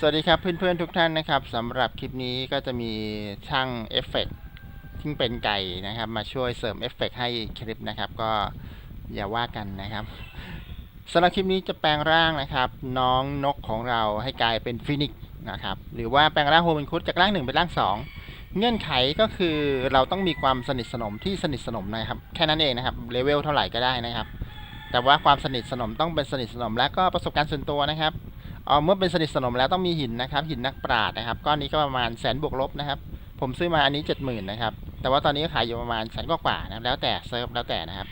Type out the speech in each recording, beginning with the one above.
สวัสดีครับเพื่อนๆทุกท่านนะครับสำหรับคลิปนี้ก็จะมีช่างเอฟเฟกต์ที่เป็นไก่นะครับ มาช่วยเสริมเอฟเฟกต์ให้คลิปนะครับ ก็อย่าว่ากันนะครับสำหรับคลิปนี้จะแปลงร่างนะครับ น้องนกของเราให้กลายเป็นฟินิกซ์นะครับ หรือว่าแปลงร่างโฮมินคุดจากร่างหนึ่งเป็นร่างสองเงื่อนไขก็คือเราต้องมีความสนิทสนมที่สนิทสนมนะครับ แค่นั้นเองนะครับเลเวลเท่าไหร่ก็ได้นะครับ แต่ว่าความสนิทสนมต้องเป็นสนิทสนมและก็ประสบการณ์ส่วนตัวนะครับ เออเมื่อเป็นสนิทสนมแล้วต้องมีหินนะครับ หินนักปราดนะครับ ก้อนนี้ก็ประมาณแสนบวกลบนะครับ ผมซื้อมาอันนี้เจ็ดหมื่นนะครับ แต่ว่าตอนนี้ขายอยู่ประมาณแสนกว่าๆนะครับแล้วแต่เซิร์ฟแล้วแต่นะครับ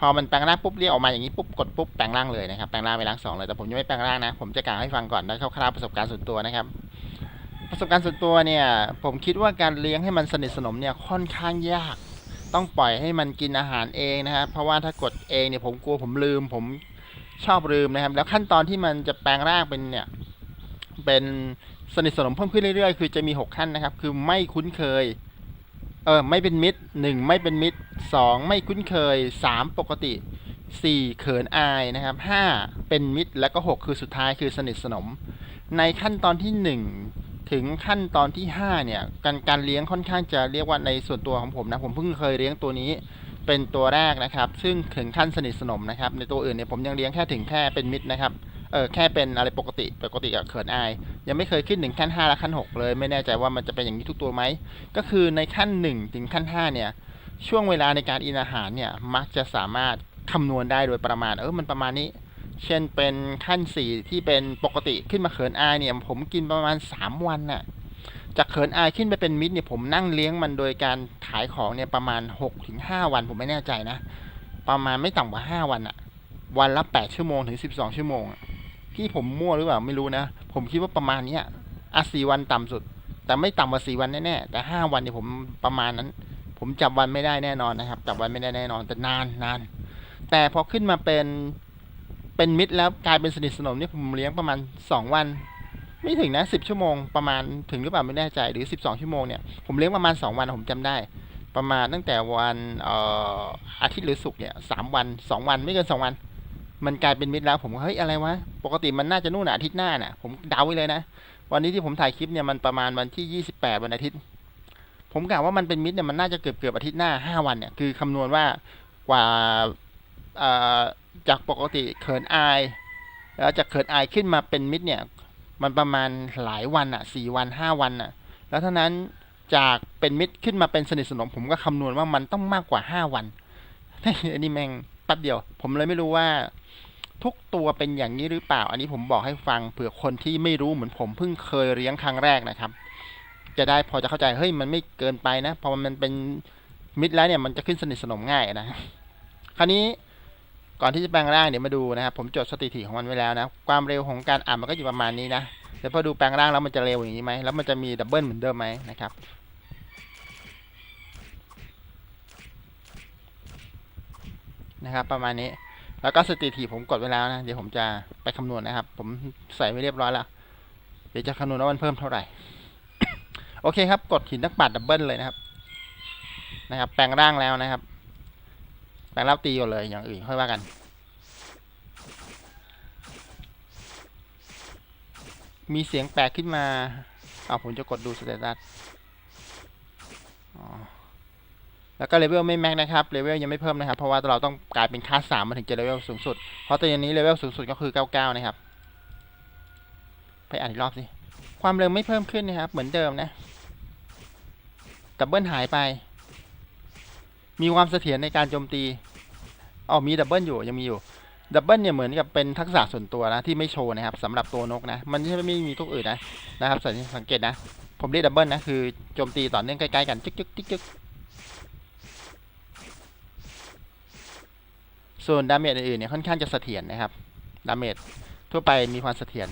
พอมันแปลงร่างปุ๊บเรียกออกมาอย่างนี้ปุ๊บกดปุ๊บแปลงร่างเลยนะครับแปลงร่างไปร่างสองเลยแต่ผมยังไม่แปลงร่างนะ ผมจะกล่าวให้ฟังก่อนได้คร่าวๆประสบการณ์ส่วนตัวนะครับ ประสบการณ์ส่วนตัวเนี่ย ผมคิดว่าการเลี้ยงให้มันสนิทสนมเนี่ยค่อนข้างยาก ต้องปล่อยให้มันกินอาหารเองนะครับเพราะว่าถ้ากดเองเนี่ยผมกลัวผมลืม ผมชอบลืมนะครับ แล้วขั้นตอนที่มันจะแปลงร่างเป็นเนี่ย เป็นสนิทสนมเพิ่มขึ้นเรื่อยๆ คือจะมี6ขั้นนะครับ คือไม่คุ้นเคย เออ ไม่เป็นมิตรหนึ่งไม่เป็นมิตรสองไม่คุ้นเคยสามปกติสี่เขินอายนะครับห้าเป็นมิตร แล้วก็หกคือสุดท้ายคือสนิทสนม ในขั้นตอนที่หนึ่ง ถึงขั้นตอนที่ห้าเนี่ยการการเลี้ยงค่อนข้างจะเรียกว่าในส่วนตัวของผมนะผมเพิ่งเคยเลี้ยงตัวนี้เป็นตัวแรกนะครับ ซึ่งถึงขั้นสนิทสนมนะครับ ในตัวอื่นเนี่ยผมยังเลี้ยงแค่ถึงแค่เป็นมิตรนะครับเออแค่เป็นอะไรปกติปกติกับเขินอาย ยังไม่เคยขึ้นถึงขั้น5และขั้น 6 เลย ไม่แน่ใจว่ามันจะเป็นอย่างนี้ทุกตัวไหมก็คือในขั้น 1 ถึงขั้น 5 เนี่ย ช่วงเวลาในการอินอาหารเนี่ยมักจะสามารถคำนวณได้โดยประมาณเออมันประมาณนี้ เช่นเป็นขั้น4ที่เป็นปกติขึ้นมาเขินอายเนี่ย ผมกินประมาณ3วันน่ะ จากเขินอายขึ้นไปเป็นมิตรเนี่ยผมนั่งเลี้ยงมันโดยการขายของเนี่ยประมาณ6-5วัน ผมไม่แน่ใจนะ ประมาณไม่ต่ำกว่า5วันอะวันละ8ชั่วโมงถึง12ชั่วโมงที่ผมมั่วหรือเปล่าไม่รู้นะ ผมคิดว่าประมาณเนี้ยอะสี่วันต่ำสุด แต่ไม่ต่ำกว่าสี่วันแน่ๆแต่ห้าวันเนี่ยผมประมาณนั้น ผมจับวันไม่ได้แน่นอนนะครับจับวันไม่ได้แน่นอนแต่นานนานแต่พอขึ้นมาเป็น เป็นมิตรแล้วกลายเป็นสนิทสนมเนี่ยผมเลี้ยงประมาณสองวัน ไม่ถึงนะสิบชั่วโมงประมาณถึงหรือเปล่าไม่แน่ใจหรือสิบสองชั่วโมงเนี่ยผมเลี้ยงประมาณสองวันผมจำได้ ประมาณตั้งแต่วันเอ่ออาทิตย์หรือศุกร์เนี่ยสามวันสองวันไม่เกินสองวัน มันกลายเป็นมิตรแล้ว ผมเฮ้ยอะไรวะปกติมันน่าจะนู่นนะอาทิตย์หน้าน่ะผมเดาไว้เลยนะวันนี้ที่ผมถ่ายคลิปเนี่ยมันประมาณวันที่ 28 วันอาทิตย์ ผมกะว่ามันเป็นมิตรเนี่ยมันน่าจะเกือบเกือบอาทิตย์หน้า 5 วันเนี่ยคือคำนวณว่ากว่าเอ่อ จากปกติเขินอาย แล้วจากเขินอายขึ้นมาเป็นมิตรเนี่ย มันประมาณหลายวันอะสี่วันห้าวันอะ แล้วเท่านั้นจากเป็นมิตรขึ้นมาเป็นสนิทสนมผมก็คำนวณว่ามันต้องมากกว่าห้าวันอันนี้แม่งแป๊บเดียว ผมเลยไม่รู้ว่า ทุกตัวเป็นอย่างนี้หรือเปล่า อันนี้ผมบอกให้ฟังเผื่อคนที่ไม่รู้เหมือนผมเพิ่งเคยเลี้ยงครั้งแรกนะครับ จะได้พอจะเข้าใจเฮ้ยมันไม่เกินไปนะพอมันเป็นมิดแล้วเนี่ยมันจะขึ้นสนิทสนมง่ายนะคราวนี้ ก่อนที่จะแปลงร่างเดี๋ยวมาดูนะครับ ผมจดสถิติของมันไว้แล้วนะ ความเร็วของการอ่านมันก็อยู่ประมาณนี้นะเดี๋ยวพอดูแปลงร่างแล้วมันจะเร็วอย่างนี้ไหมแล้วมันจะมีดับเบิลเหมือนเดิมไหมนะครับนะครับ ประมาณนี้แล้วก็สถิติผมกดไว้แล้วนะเดี๋ยวผมจะไปคำนวณนะครับ ผมใส่ไว้เรียบร้อยแล้วเดี๋ยวจะคำนวณว่ามันเพิ่มเท่าไหร่ โอเคครับ กดหินนักปัดดับเบิลเลยนะครับ นะครับ แปลงร่างแล้วนะครับ แปลงร่างตีก่อนเลยอย่างอื่นค่อยว่ากัน มีเสียงแปลกขึ้นมา เอาผมจะกดดูสเตตัสแล้วก็เลเวลไม่แม็กนะครับ เลเวลยังไม่เพิ่มนะครับ เพราะว่าเราต้องกลายเป็นคลาสสามมาถึงจะเลเวลสูงสุด เพราะตอนนี้เลเวลสูงสุดก็คือ 99 นะครับ ไปอ่านอีกรอบสิ ความเร็วไม่เพิ่มขึ้นนะครับ เหมือนเดิมนะดับเบิลหายไป มีความเสถียรในการโจมตีอ๋อมีดับเบิลอยู่ยังมีอยู่ดับเบิลเนี่ยเหมือนกับเป็นทักษะส่วนตัวนะที่ไม่โชว์นะครับสำหรับตัวนกนะ มันไม่ไม่มีทุกอื่นนะนะครับสังสังเกตนะ ผมเรียกดับเบิลนะคือโจมตีต่อเนื่องใกล้ๆกันจึ๊กจึ๊กจึ๊กจิกส่วนดาเมจอื่นๆเนี่ยค่อนข้างจะเสถียรนะครับดาเมจทั่วไปมีความเสถียร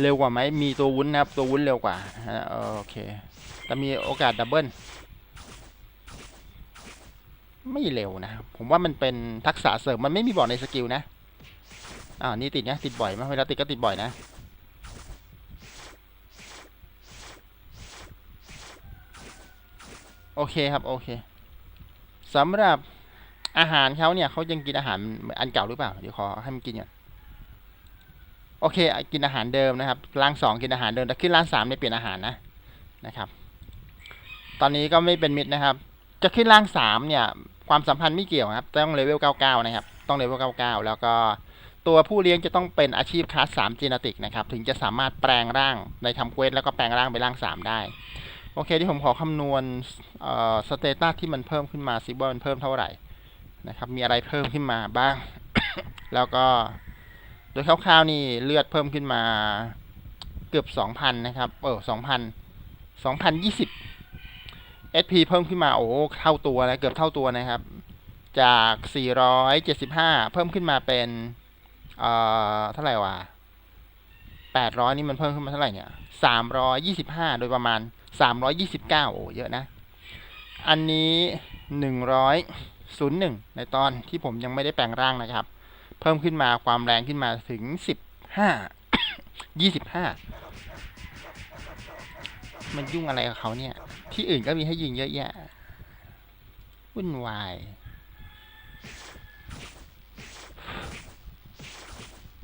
เร็วกว่าไหมมีตัววุ้นนะครับตัววุ้นเร็วกว่าโอเคแต่มีโอกาสดับเบิล ไม่เร็วนะ ผมว่ามันเป็นทักษะเสริมมันไม่มีบอกในสกิลนะอ่านี่ติดนะติดบ่อยไหมเวลาติดก็ติดบ่อยนะโอเคครับโอเคสำหรับอาหารเขาเนี่ยเขายังกินอาหารอันเก่าหรือเปล่าเดี๋ยวขอให้มันกินก่อนโโอเค กินอาหารเดิมนะครับร่างสองกินอาหารเดิมแต่ขึ้นร่างสามเนี่ยเปลี่ยนอาหารนะนะครับ ตอนนี้ก็ไม่เป็นมิตรนะครับ จะขึ้นร่างสามเนี่ย ความสัมพันธ์ไม่เกี่ยวครับ ต้องเลเวล 99 นะครับ ต้องเลเวล 99 แล้วก็ตัวผู้เลี้ยงจะต้องเป็นอาชีพคลาส3จีนติกนะครับ ถึงจะสามารถแปลงร่างในทำเควสแล้วก็แปลงร่างไปร่าง 3 ได้ โอเค ที่ผมขอคำนวณสเตตัสที่มันเพิ่มขึ้นมาซิว่ลมันเพิ่มเท่าไหร่นะครับ มีอะไรเพิ่มขึ้นมาบ้าง แล้วก็โดยคร่าวๆนี่เลือดเพิ่มขึ้นมาเกือบ 2,000 นะครับ เออ2,000 2,020 SP เพิ่มขึ้นมาโอ้เท่าตัวแล้วเกือบเท่าตัวนะครับ จาก 475 เพิ่มขึ้นมาเป็น เอ่อเท่าไหร่วะ800 นี่มันเพิ่มขึ้นมาเท่าไหร่เนี่ย 325 โดยประมาณ 329 โอ้เยอะนะ อันนี้ 100 01 ในตอนที่ผมยังไม่ได้แปลงร่างนะครับ เพิ่มขึ้นมาความแรงขึ้นมาถึง 15 25 มันยุ่งอะไรกับเขาเนี่ย ที่อื่นก็มีให้ยิงเยอะแยะวุ่นวาย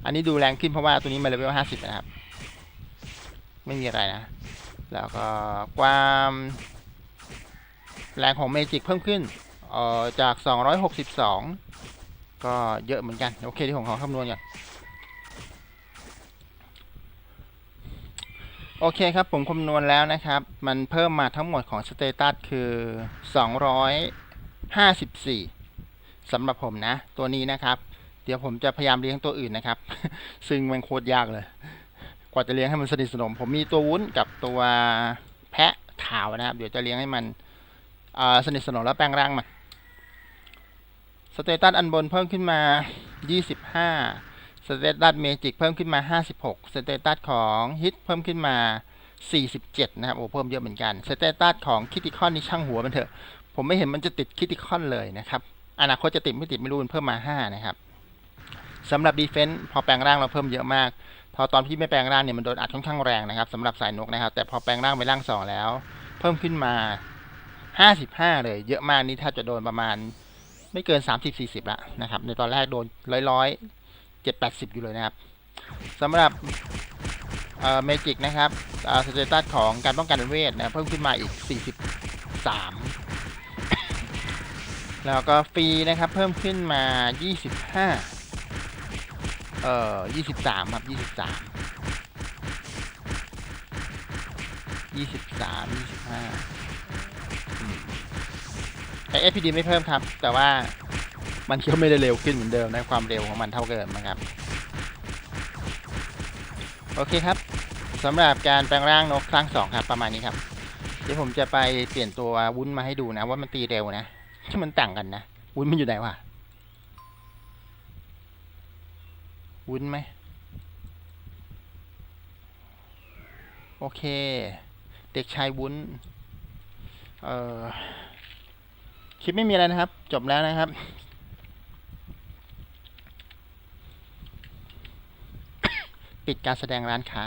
อันนี้ดูแรงขึ้นเพราะว่าตัวนี้มาเลเวลห้าสิบนะครับ ไม่มีอะไรนะ แล้วก็ความแรงของเมจิกเพิ่มขึ้นออจาก 262 ก็เยอะเหมือนกัน โอเคที่ผมขอคำนวณก่อน โอเคครับ ผมคำนวณแล้วนะครับ มันเพิ่มมาทั้งหมดของสเตตัสคือ 254สำหรับผมนะ ตัวนี้นะครับ เดี๋ยวผมจะพยายามเลี้ยงตัวอื่นนะครับ ซึ่งมันโคตรยากเลย กว่าจะเลี้ยงให้มันสนิทสนม ผมมีตัววุ้นกับตัวแพะขาวนะครับ เดี๋ยวจะเลี้ยงให้มันสนิทสนมแล้วแปลงร่างมันสเตตัสอันบนเพิ่มขึ้นมา 25 สเตตัสเมจิกเพิ่มขึ้นมา 56 สเตตัสของฮิตเพิ่มขึ้นมา 47 นะครับ โอ้ เพิ่มเยอะเหมือนกัน สเตตัสของคิติคอนนี่ช่างหัวมันเถอะ ผมไม่เห็นมันจะติดคิติคอนเลยนะครับ อนาคตจะติดไม่ติดไม่รู้มันเพิ่มมา 5 นะครับสำหรับดีเฟนส์พอแปลงร่างเราเพิ่มเยอะมากพอตอนที่ไม่แปลงร่างเนี่ยมันโดนอัดค่อนข้างแรงนะครับสำหรับสายนกนะครับ แต่พอแปลงร่างไปร่างสองแล้ว เพิ่มขึ้นมา 55 เลย เยอะมากนี่ถ้าจะโดนประมาณไม่เกิน 30-40ละนะครับ ในตอนแรกโดนร้อยๆ 7-80 อยู่เลยนะครับสำหรับเมจิกนะครับสเตตัสของการป้องกันเวทนะเพิ่มขึ้นมาอีก 43 แล้วก็ฟรีนะครับ เพิ่มขึ้นมา 25 เอ่อ 23 ครับ 23 23 25อืมไอ FPD ไม่เพิ่มครับ แต่ว่า มันก็ไม่ได้เร็วขึ้นเหมือนเดิมนะความเร็วของมันเท่าเดิมนะครับ โอเคครับสำหรับการแปลงร่างนกครั้งสองครับประมาณนี้ครับ เดี๋ยวผมจะไปเปลี่ยนตัววุ้นมาให้ดูนะ ว่ามันตีเร็วนะที่มันต่างกันนะวุ้นมันอยู่ไหนวะวุ้นไหมโอเค เด็กชายวุ้น เอ่อ คลิปไม่มีอะไรนะครับ จบแล้วนะครับ ปิดการแสดงร้านค้า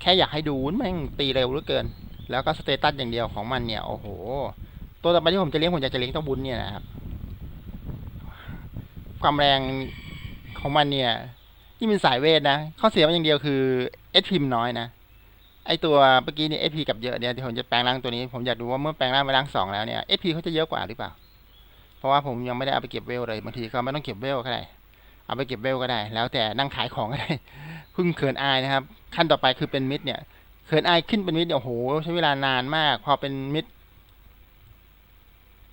แค่อยากให้ดูนแม่งตีเร็วเหลือเกิน แล้วก็สเตตัสอย่างเดียวของมันเนี่ย โอ้โห ตัวต่อไปที่ผมจะเลี้ยงผมอยากจะเลี้ยงเจ้าวุ้นเนี่ยนะครับ ความแรงของมันเนี่ยที่เป็นสายเวทนะ ข้อเสียมันอย่างเดียวคือเอสพิมน้อยนะ ไอตัวเมื่อกี้เนี่ยเอสพีกับเยอะเนี่ยที่ผมจะแปลงร่างตัวนี้ ผมอยากดูว่าเมื่อแปลงร่างไปร่างสองแล้วเนี่ยเอสพีเขาจะเยอะกว่าหรือเปล่า เพราะว่าผมยังไม่ได้เอาไปเก็บเวลเลย บางทีก็ไม่ต้องเก็บเวลก็ได้ เอาไปเก็บเวลก็ได้ แล้วแต่นั่งขายของก็ได้พิ่งเขินอายนะครับ ขั้นต่อไปคือเป็นมิดเนี่ยเขินอายขึ้นเป็นมิดเนี่ยโอ้โหใช้เวลานานมาก พอเป็นมิด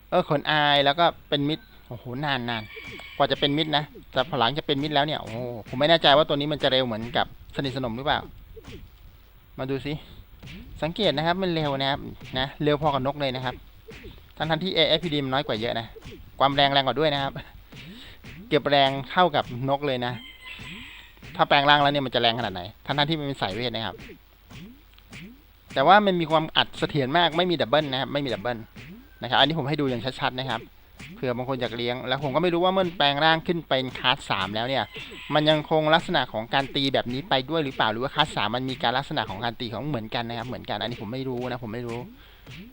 เออเขินอายแล้วก็เป็นมิดโอ้โหนานนานกว่าจะเป็นมิดนะแต่พอหลังจะเป็นมิดแล้วเนี่ยโอ้โหผมไม่แน่ใจว่าตัวนี้มันจะเร็วเหมือนกับสนิทสนมหรือเปล่า มาดูสิสังเกตนะครับ มันเร็วนะครับนะเร็วพอกับนกเลยนะครับ ทั้งทันที่ AFPD มันน้อยกว่าเยอะนะ ความแรงแรงกว่าด้วยนะครับ เก็บแรงเท่ากับนกเลยนะ ถ้าแปลงร่างแล้วเนี่ยมันจะแรงขนาดไหน ทั้งทันๆที่มันเป็นสายเวทนะครับ แต่ว่ามันมีความอัดเสถียรมากไม่มีดับเบิลนะครับ ไม่มีดับเบิลนะครับ อันนี้ผมให้ดูอย่างชัดๆนะครับ เผื่อบางคนอยากเลี้ยง แล้วผมก็ไม่รู้ว่าเมื่อแปลงร่างขึ้นเป็นคาสสามแล้วเนี่ย มันยังคงลักษณะของการตีแบบนี้ไปด้วยหรือเปล่า หรือว่าคาสสามมันมีการลักษณะของการตีของเหมือนกันนะครับ เหมือนกัน อันนี้ผมไม่รู้นะ ผมไม่รู้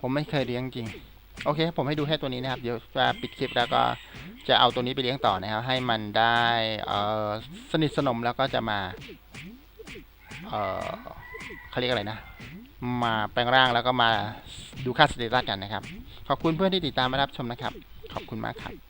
ผมไม่เคยเลี้ยงจริง โอเคผมให้ดูแค่ตัวนี้นะครับ เดี๋ยวจะปิดคลิปแล้วก็จะเอาตัวนี้ไปเลี้ยงต่อนะครับ ให้มันได้เออสนิทสนมแล้วก็จะมาเออเขาเรียกอะไรนะ มาแปลงร่างแล้วก็มาดูค่าสเตตัสกันนะครับ ขอบคุณเพื่อนที่ติดตามมารับชมนะครับ ขอบคุณมากครับ